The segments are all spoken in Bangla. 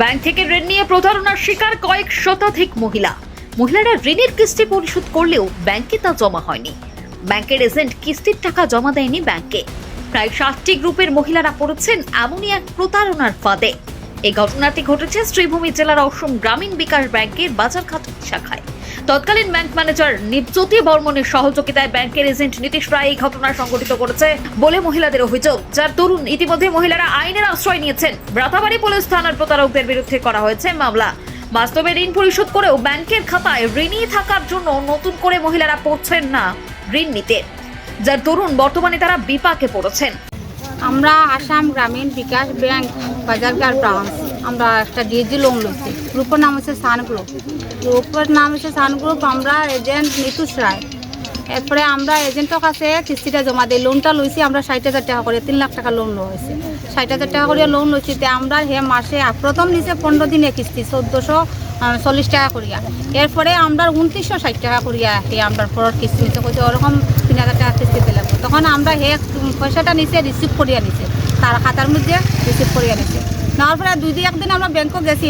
ব্যাংক থেকে ঋণ নিয়ে প্রতারণার শিকার কয়েক শতাধিক মহিলা। মহিলারা ঋণের কিস্তি পরিশোধ করলেও ব্যাংকে তা জমা হয়নি। ব্যাংকের এজেন্ট কিস্তির টাকা জমা দেয়নি ব্যাংকে। প্রায় সাতটি গ্রুপের মহিলারা পড়েছেন এমনই এক প্রতারণার ফাঁদে। এই ঘটনাটি ঘটেছে শ্রীভূমি জেলার অসম গ্রামীণ বিকাশ ব্যাংকের বাজারঘাট শাখায়। তৎকালীন ব্যাংক ম্যানেজার নিপজ্যোতি বর্মনের সহযোগিতায় ব্যাংকের এজেন্ট নীতিশ রায় এই ঘটনা সংঘটিত করেছে বলে মহিলাদের অভিযোগ, যার তরুণ ইতিমধ্যে মহিলারা আইনের আশ্রয় নিয়েছেন। ব্রাতাবাড়ি পুলিশ থানার প্রতারকদের বিরুদ্ধে করা হয়েছে মামলা। বাস্তবে ঋণ পরিশোধ করেও ব্যাংকের খাতায় ঋণী থাকার জন্য নতুন করে মহিলারা পড়ছেন না ঋণ নিতে। যার তরুণ বর্তমানে তারা বিপাকে পড়েছেন। আমরা আসাম গ্রামীণ বিকাশ ব্যাংক, বাজারঘাট ব্রাঞ্চ আমরা একটা ডিএজি লোন লইছি। গ্রুপের নাম হচ্ছে সান গ্রুপ। গ্রুপের নাম হচ্ছে সান গ্রুপ, আমরা এজেন্ট নিতুষ রায়। এরপরে আমরা এজেন্টের কাছে কিস্তিটা জমা দিই। লোনটা লইছি, আমরা ষাট হাজার টাকা করে, তিন লাখ টাকা লোন লইছি ষাট হাজার টাকা করে লোন লইছি, তে আমরা হে মাসে প্রথম নিচে পনেরো দিনে কিস্তি, চোদ্দোশো চল্লিশ টাকা করিয়া। এরপরে আমরা উনত্রিশশো ষাট টাকা করিয়া হে আমরা পরের কিস্তি নিতে কইছে, ওরকম তিন হাজার টাকা কিস্তি লাগবে তখন আমরা হে পয়সাটা নিচে রিসিভ করিয়া নিছে। তার খাতার মধ্যে রিসিভ করিয়া নিছে। নেওয়ার পরে দুই দিন একদিন আমরা ব্যাংকও গেছি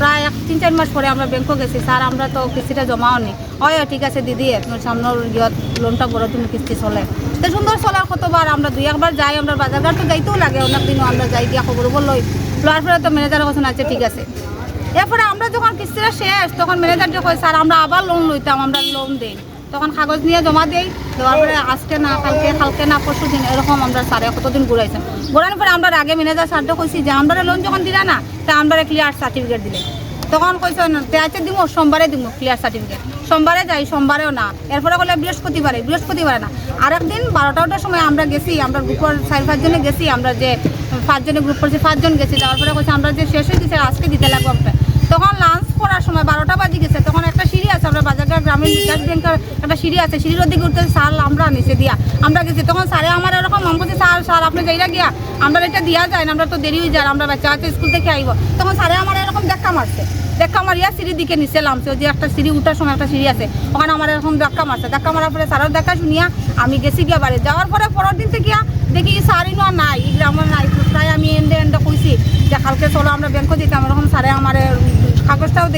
প্রায় এক তিন চার মাস পরে আমরা ব্যাংকও গেছি। স্যার আমরা তো কিস্তিটা জমাও নি। ও, ঠিক আছে দিদি তোমার সামনের ইয়ত লোনটা বড় তুমি কিস্তি চলে। তো সুন্দর চলার কতবার আমরা দুই একবার যাই আমরা বাজারঘাট তো যাইতেও লাগে অনেক দিনও আমরা যাই গিয়া খবর লই লওয়ার পরে তো ম্যানেজারের কথা আছে ঠিক আছে। এরপরে আমরা যখন কিস্তিটা শেষ তখন ম্যানেজার যে কয় স্যার আমরা আবার লোন লইতাম আমরা লোন দেই। তখন কাগজ নিয়ে জমা দেই, দেওয়ার পরে আজকে না, কালকে কালকে না, পরশু দিন এরকম আমরা স্যারে কতদিন ঘুরাইছেন ঘুরানোর পরে আমরা আগে ম্যানেজার স্যারটা কইছি যে, আমরা লোন যখন দিলা না, তা আমরা ক্লিয়ার সার্টিফিকেট দিলে। তখন কইছে আছে দিব সোমবারে দিব ক্লিয়ার সার্টিফিকেট সোমবারে যাই, সোমবারেও না। এরপরে বলে বৃহস্পতিবারে বৃহস্পতিবারে না। আরেকদিন বারোটাটার সময় আমরা গেছি, আমরা গ্রুপের চার পাঁচজনে গেছি, আমরা যে পাঁচজনে গ্রুপ করছি পাঁচজন গেছি। যাওয়ার পরে কইছে, আমরা যে শেষ হয়ে গেছে, আজকে দিতে লাগবে তখন লাঞ্চ করার সময় বারোটা বাজে গেছে, তখন একটা সিঁড়ি আছে, আমরা বাজারঘাট গ্রামীণ বিকাশ ব্যাংকের একটা সিঁড়ি আছে, সিঁড়ির ওদিকে উঠতে স্যার, আমরা নিচে দিয়া। আমরা গেছি, তখন স্যারে আমার এরকম মন করছে স্যার স্যার, আপনি যাইরা গিয়া, আমরা এটা দিয়া যায় না আমরা তো দেরি হয়ে যায়, আমরা বাচ্চা আছে, স্কুল থেকে আইব। তখন স্যারে আমার এরকম দেখা মারছে দেখা মারিয়া সিঁড়ির দিকে নিচে নামছে যে একটা সিঁড়ি উঠার সময় একটা সিঁড়ি আছে, ওখানে আমার এরকম ধাক্কা মারছে, ধাক্কা মারার পরে স্যারের দেখা শুনিয়া আমি গেছি গিয়া বাড়ি, যাওয়ার পরে পরের দিন থেকে গিয়া দেখি স্যারই না নাই গ্রামের নাই প্রায় আমি এন্ডে এন্ডে কইছি যে, কালকে চলো, আমরা ব্যাংকে দিতাম এরকম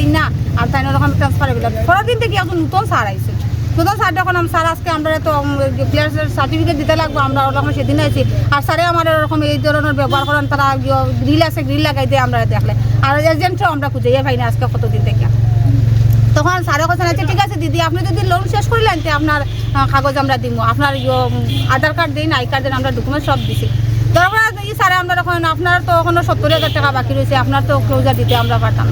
দিই না আর তাই ওরকম ট্রান্সফার এগুলো পরের দিন থেকে একজন নতুন স্যার আইছে। নতুন স্যার যখন আমি স্যার আজকে আমরা তো ক্লিয়ার সার্টিফিকেট দিতে লাগবো আমরা ওরকম সেদিন আইছি। আর স্যারে আমার ওরকম এই ধরনের ব্যবহার করেন তারা গ্রিল আছে গ্রিল লাগাই দিয়ে আমরা দেখলে। আর এজেন্টও আমরা খুঁজে পাই না আজকে কতদিন থেকে। তখন স্যারে কথা আছে ঠিক আছে দিদি আপনি যদি লোন শেষ করলেন তো আপনার কাগজ আমরা দিব আপনার ইয়ো, আধার কার্ড দিন আই কার্ড দিন আমরা ডকুমেন্ট সব দিছি। তারপরে স্যারে আমরা তখন আপনার তো ওখানে সত্তর হাজার টাকা বাকি রয়েছে আপনার তো ক্লোজার দিতে আমরা পারতাম।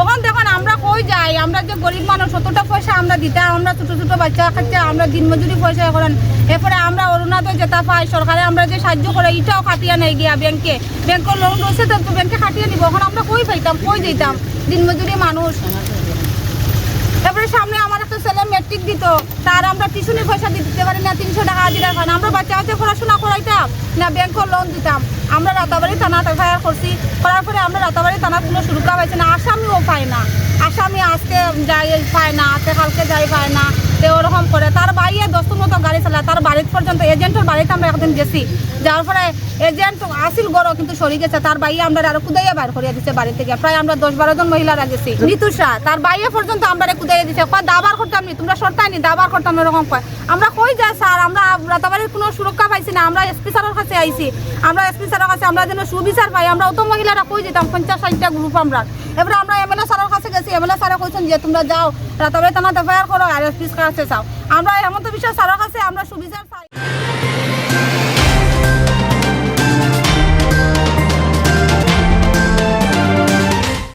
ওখান দেখুন, আমরা কই যাই? আমরা যে গরিব মানুষ সত্তরটা পয়সা আমরা দিতে, আমরা ছোটো ছোটো বাচ্চা খাচ্ছে আমরা দিনমজুরি পয়সা করেন। এরপরে আমরা অরুণাচল যেটা পাই, সরকারে আমরা যে সাহায্য করে, এটাও খাটিয়ে নেই গিয়া ব্যাংকে। ব্যাংকের লোন রয়েছে তো ব্যাংকে খাটিয়ে নিব। এখন আমরা কই পাইতাম, কই যেতাম? দিনমজুরি মানুষ। এবারে সামনে আমার একটা ছেলে মেট্রিক দিত, তার আমরা টিউশনের পয়সা দিতে পারি না, তিনশো টাকা হাজিরা খান আমরা বাচ্চা বাচ্চা পড়াশোনা করাইতাম, না ব্যাংকের লোন দিতাম। আমরা রাতাবাড়ি থানা এফআইআর করছি। করার পরে আমরা রাতাবাড়ি থানা কোনো সুরক্ষা পাইছি না, আসামিও পায় না। আসামি আজকে যাই পায় না, আজকে কালকে যাই পায় না। তো করে। তার বাইরে দশটার মতো গাড়ি চালায়। তার বাড়ির পর্যন্ত এজেন্টের বাড়িতে আমরা একদিন গেছি। যার পরে এজেন্ট আসিল গড় কিন্তু সরি গেছে। তার বাইরে আমরা আরও কুদাইয়া বার করিয়া দিচ্ছে বাড়ি থেকে। প্রায় আমরা দশ বারো জন মহিলারা গেছি। নিতুষা তার বাইরে পর্যন্ত আমরা কুদাইয়া দিচ্ছে কয়, দাবার করতাম নি তোমরা সরতাই নি, দাবার করতাম এরকম কয়। আমরা কই যাই স্যার? আমরা রাতাবাড়ির কোনো সুরক্ষা পাইছি না। আমরা এসপি স্যারের কাছে আইছি। আমরা এসপি স্যারের কাছে আমরা যেন সুবিচার পাই। আমরা অত মহিলারা কই যেতাম? পঞ্চাশ ষাটটা গ্রুপ আমরা। এবারে আমরা এমএলএ স্যারের কাছে গেছি। এমএলএ স্যারে কইছেন যে তোমরা যাও তবে তোমার এফআইআর করো, আর এস পিস কাছে যাও। আমরা হেমন্ত বিশ্ব স্যারের কাছে, আমরা সুবিচার